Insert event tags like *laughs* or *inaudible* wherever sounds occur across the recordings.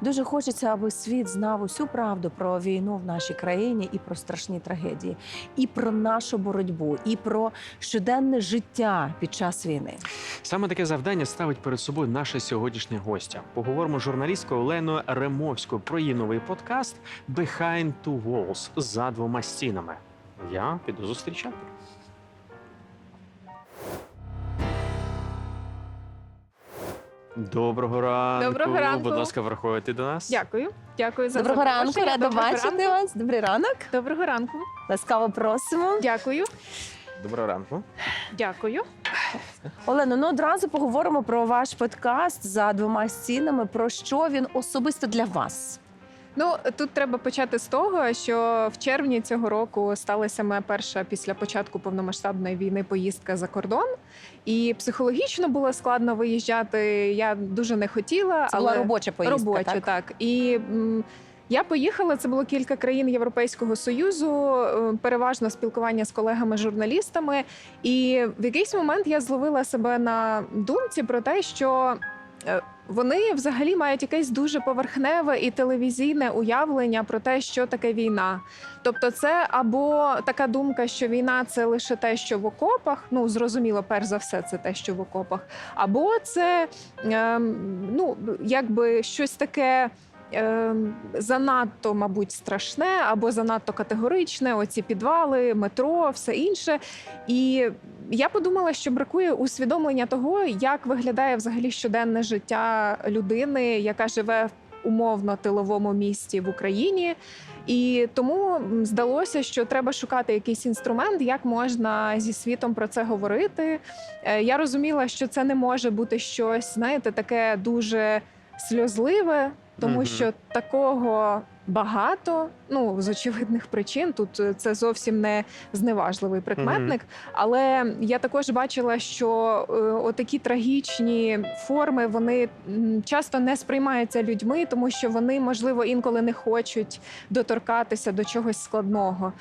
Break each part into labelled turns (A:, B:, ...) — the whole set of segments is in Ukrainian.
A: Дуже хочеться, аби світ знав усю правду про війну в нашій країні і про страшні трагедії, і про нашу боротьбу, і про щоденне життя під час війни.
B: Саме таке завдання ставить перед собою наша сьогоднішня гостя. Поговоримо з журналісткою Оленою Ремовською про її новий подкаст Behind Two Walls за двома стінами. Я піду зустрічати. Доброго ранку.
C: Доброго ранку.
B: Будь ласка, враховуйте до нас.
C: Дякую, дякую за
A: Доброго ранку,
C: запрошення.
A: рада
C: Доброго
A: бачити
C: ранку.
A: вас. Добрий ранок.
C: Доброго ранку.
A: Ласкаво просимо.
C: Дякую,
B: Доброго ранку.
C: дякую.
A: Олено, ну одразу поговоримо про ваш подкаст за двома стінами. Про що він особисто для вас?
C: Ну тут треба почати з того, що в червні цього року сталася моя перша після початку повномасштабної війни поїздка за кордон, і психологічно було складно виїжджати. Я дуже не хотіла,
A: Це
C: але
A: була робоча поїздка.
C: робоча,
A: так?
C: так. І м, я поїхала. Це було кілька країн Європейського союзу, е, переважно спілкування з колегами-журналістами. І в якийсь момент я зловила себе на думці про те, що. Е, Вони взагалі мають якесь дуже поверхневе і телевізійне уявлення про те, що таке війна. Тобто, це або така думка, що війна це лише те, що в окопах. Ну зрозуміло, перш за все, це те, що в окопах, або це ем, ну якби щось таке. Ем, Занадто, мабуть, страшне або занадто категоричне. Оці підвали, метро, все інше. І я подумала, що бракує усвідомлення того, як виглядає взагалі щоденне життя людини, яка живе в умовно тиловому місті в Україні. І тому здалося, що треба шукати якийсь інструмент, як можна зі світом про це говорити. Е, Я розуміла, що це не може бути щось, знаєте, таке дуже сльозливе, тому що такого багато. Ну з очевидних причин тут е, це зовсім не зневажливий прикметник. Але я також бачила, що е, отакі трагічні форми вони часто не сприймаються людьми, тому що вони, можливо, інколи не хочуть доторкатися до чогось складного.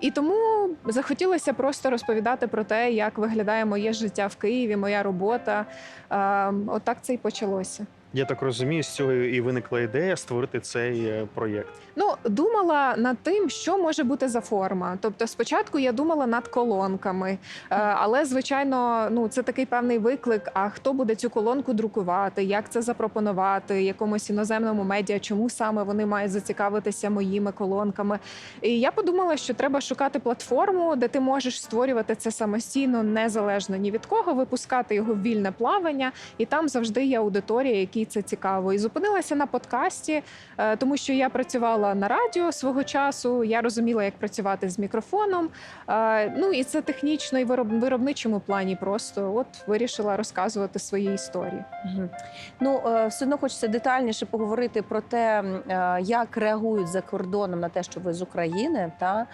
C: І тому захотілося просто розповідати про те, як виглядає моє життя в Києві, моя робота. Е, Отак це і почалося.
B: Я так розумію, з цього і виникла ідея створити цей е, проєкт.
C: Ну, думала над тим, що може бути за форма. Тобто, спочатку я думала над колонками, е, але звичайно, ну це такий певний виклик. А хто буде цю колонку друкувати? Як це запропонувати якомусь іноземному медіа? Чому саме вони мають зацікавитися моїми колонками? І я подумала, що треба шукати платформу, де ти можеш створювати це самостійно, незалежно ні від кого, випускати його в вільне плавання, і там завжди є аудиторія, якій це цікаво. І зупинилася на подкасті, е, тому що я працювала на радіо свого часу. Я розуміла, як працювати з мікрофоном. Е, Ну і це технічно і виробничому плані. Просто от вирішила розказувати свої історії.
A: Ну, е, все одно хочеться детальніше поговорити про те, як реагують за кордоном на те, що ви з України, та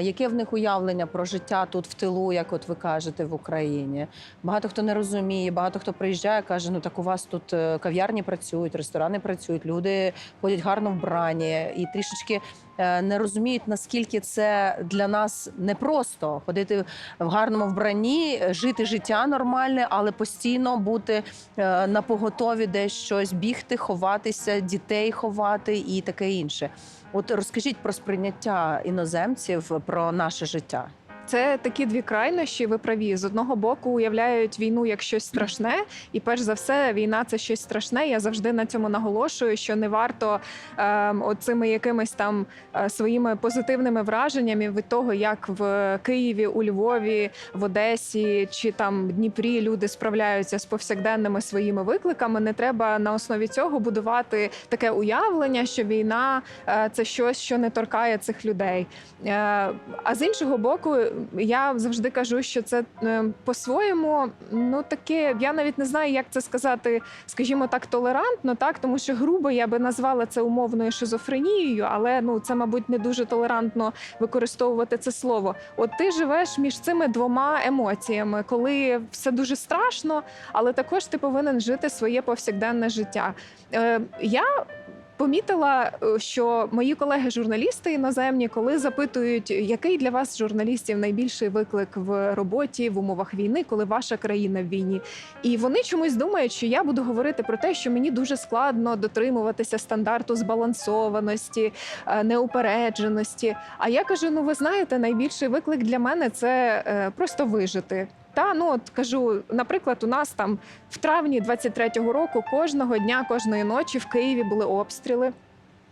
A: яке в них уявлення про життя тут в тилу, як от ви кажете, в Україні. Багато хто не розуміє, багато хто приїжджає, каже: ну так у вас тут е, кав'ярні працюють, ресторани працюють, люди ходять гарно вбрані і трішечки. е, Не розуміють наскільки це для нас непросто ходити в гарному вбранні, жити життя нормальне, але постійно бути е, на поготові десь щось бігти, ховатися, дітей ховати і таке інше. От розкажіть про сприйняття іноземців про наше життя.
C: Це такі дві крайнощі. Ви праві. З одного боку уявляють війну як щось страшне, і перш за все, війна це щось страшне. Я завжди на цьому наголошую, що не варто е, оцими якимись там е, своїми позитивними враженнями від того, як в Києві, у Львові, в Одесі чи там Дніпрі люди справляються з повсякденними своїми викликами. Не треба на основі цього будувати таке уявлення, що війна е, це щось, що не торкає цих людей. Е, А з іншого боку, я завжди кажу, що це е, по-своєму, ну таке, я навіть не знаю, як це сказати, скажімо так, толерантно, так тому що грубо я би назвала це умовною шизофренією, але ну це, мабуть, не дуже толерантно використовувати це слово. От ти живеш між цими двома емоціями, коли все дуже страшно, але також ти повинен жити своє повсякденне життя. Е, Я помітила, е, що мої колеги-журналісти іноземні, коли запитують, який для вас журналістів найбільший виклик в роботі в умовах війни, коли ваша країна в війні, і вони чомусь думають, що я буду говорити про те, що мені дуже складно дотримуватися стандарту збалансованості, е, неупередженості. А я кажу: ну ви знаєте, найбільший виклик для мене це е, просто вижити. Та ну от кажу, наприклад, у нас там в травні 23-го року кожного дня, кожної ночі в Києві були обстріли.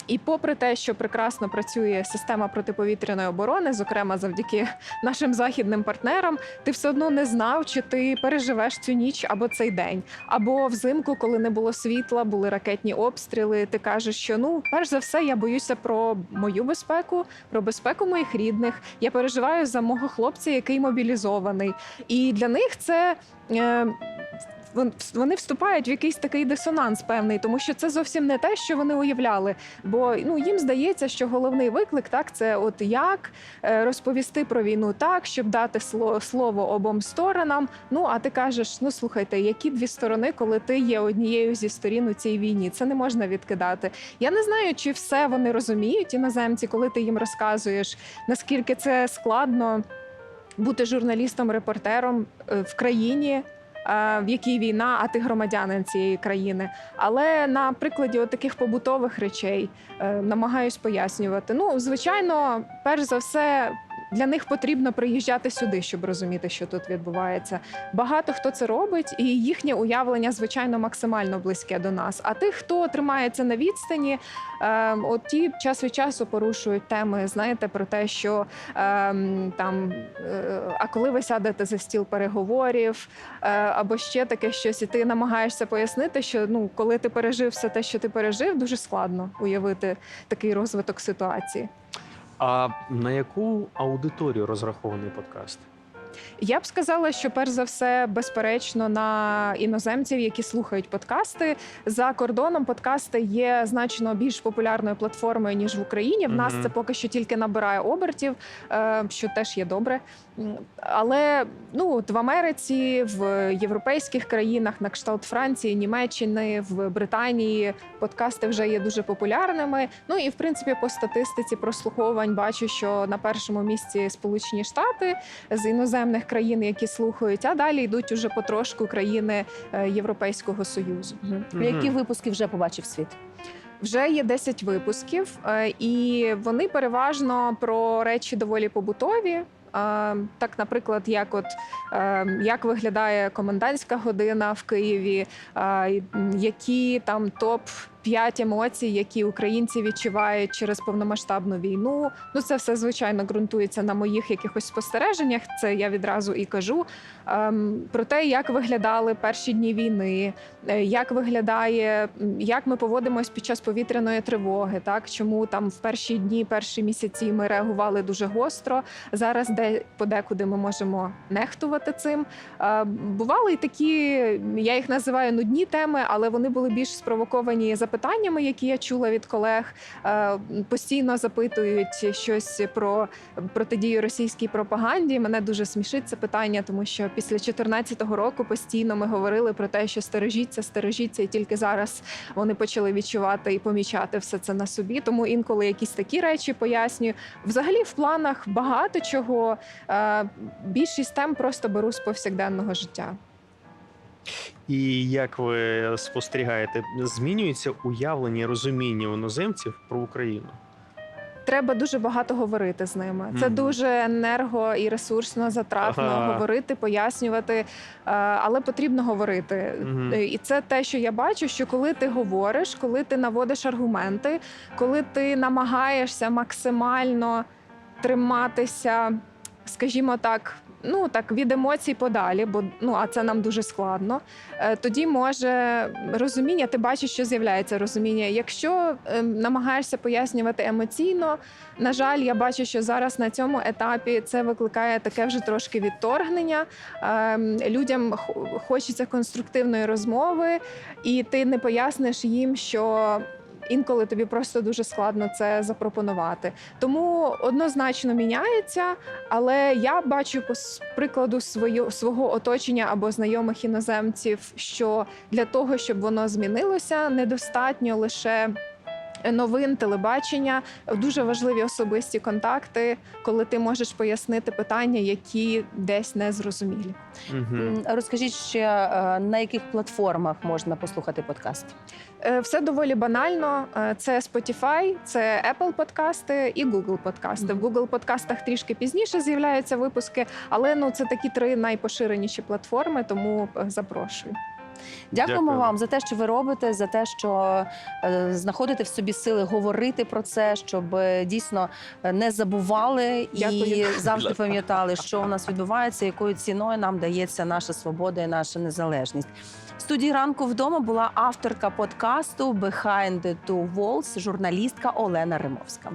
C: І попри те, що прекрасно працює система протиповітряної оборони, зокрема завдяки *laughs* нашим західним партнерам, ти все одно не знав, чи ти переживеш цю ніч або цей день. Або взимку, коли не було світла, були ракетні обстріли. Ти кажеш, що ну, перш за все, я боюся про мою безпеку, про безпеку моїх рідних. Я переживаю за мого хлопця, який мобілізований. І для них це. Е, вони вступають в якийсь такий дисонанс певний, тому що це зовсім не те, що вони уявляли. Бо ну їм здається, що головний виклик так це от як е, розповісти про війну так, щоб дати слово обом сторонам. Ну а ти кажеш: ну слухайте, які дві сторони, коли ти є однією зі сторін у цій війні, це не можна відкидати. Я не знаю, чи все вони розуміють, іноземці, коли ти їм розказуєш, наскільки це складно бути журналістом, репортером е, в країні. Е, В якій війна, а ти громадянин цієї країни. Але на прикладі от таких побутових речей е, намагаюсь пояснювати. Ну, звичайно, перш за все, для них потрібно приїжджати сюди, щоб розуміти, що тут відбувається. Багато хто це робить, і їхнє уявлення, звичайно, максимально близьке до нас. А тих, хто тримається на відстані, е, от ті час від часу порушують теми, знаєте, про те, що е, там, е, а коли ви сядете за стіл переговорів, е, або ще таке щось, і ти намагаєшся пояснити, що ну, коли ти пережив все те, що ти пережив, дуже складно уявити такий розвиток ситуації.
B: А на яку аудиторію розрахований подкаст?
C: Я б сказала, що перш за все, безперечно, на іноземців, які слухають подкасти за кордоном. Подкасти є значно більш популярною платформою ніж в Україні. В нас
B: Мгм.
C: це поки що тільки набирає обертів, е, що теж є добре. Але ну от в Америці, в європейських країнах, на кшталт Франції, Німеччини, в Британії подкасти вже є дуже популярними. Ну і в принципі, по статистиці прослуховувань бачу, що на першому місці Сполучені Штати з іноземних країн, які слухають, а далі йдуть уже потрошку країни е, Європейського союзу.
A: Мгм. Які випуски вже побачив світ?
C: Вже є 10 випусків, е, і вони переважно про речі доволі побутові. Так, наприклад, як от е, як виглядає комендантська година в Києві, які там топ 5 емоцій, які українці відчувають через повномасштабну війну. Ну це все звичайно ґрунтується на моїх якихось спостереженнях. Це я відразу і кажу. Ем, Про те, як виглядали перші дні війни, е, як виглядає, як ми поводимось під час повітряної тривоги, так чому там в перші дні, перші місяці ми реагували дуже гостро. Зараз де подекуди ми можемо нехтувати цим. Е, Бували і такі, я їх називаю нудні теми, але вони були більш спровоковані запитаннями, які я чула від колег. Е, Постійно запитують щось про протидію російській пропаганді. Мене дуже смішить це питання, тому що після 2014 року постійно ми говорили про те, що стережіться, стережіться, і тільки зараз вони почали відчувати і помічати все це на собі. Тому інколи якісь такі речі пояснюю. Взагалі, в планах багато чого. Е, Більшість тем просто беру з повсякденного життя.
B: І як ви спостерігаєте, змінюється уявлення і розуміння іноземців про Україну?
C: Треба дуже багато говорити з ними. Це
B: Мгм.
C: дуже енерго і ресурсно затратно
B: Ага.
C: говорити, пояснювати, е, але потрібно говорити.
B: Мгм.
C: Е, І це те, що я бачу, що коли ти говориш, коли ти наводиш аргументи, коли ти намагаєшся максимально триматися, скажімо так. Ну так від емоцій подалі, бо ну а це нам дуже складно. Е, Тоді може розуміння, ти бачиш, що з'являється розуміння. Якщо е, намагаєшся пояснювати емоційно, на жаль, я бачу, що зараз на цьому етапі це викликає таке вже трошки відторгнення. Ем, Людям хо- хочеться конструктивної розмови, і ти не поясниш їм, що. Інколи тобі просто дуже складно це запропонувати. Тому однозначно міняється, але я бачу по прикладу свою, свого оточення або знайомих іноземців, що для того, щоб воно змінилося, недостатньо лише новин, телебачення, дуже важливі особисті контакти, коли ти можеш пояснити питання, які десь не зрозумілі.
A: М, Розкажіть ще е, на яких платформах можна послухати подкаст?
C: Е, Все доволі банально. Е, Це Spotify, це Apple подкасти і Google подкасти. В Google подкастах трішки пізніше з'являються випуски, але ну це такі три найпоширеніші платформи, тому запрошую.
A: Дякуємо
B: Дякую.
A: вам за те, що ви робите, за те, що е, знаходите в собі сили говорити про це, щоб е, дійсно е, не забували і завжди *laughs* пам'ятали, що у нас відбувається, якою ціною нам дається наша свобода і наша незалежність. В студії ранку вдома була авторка подкасту Behind the Two Walls, журналістка Олена Римовська.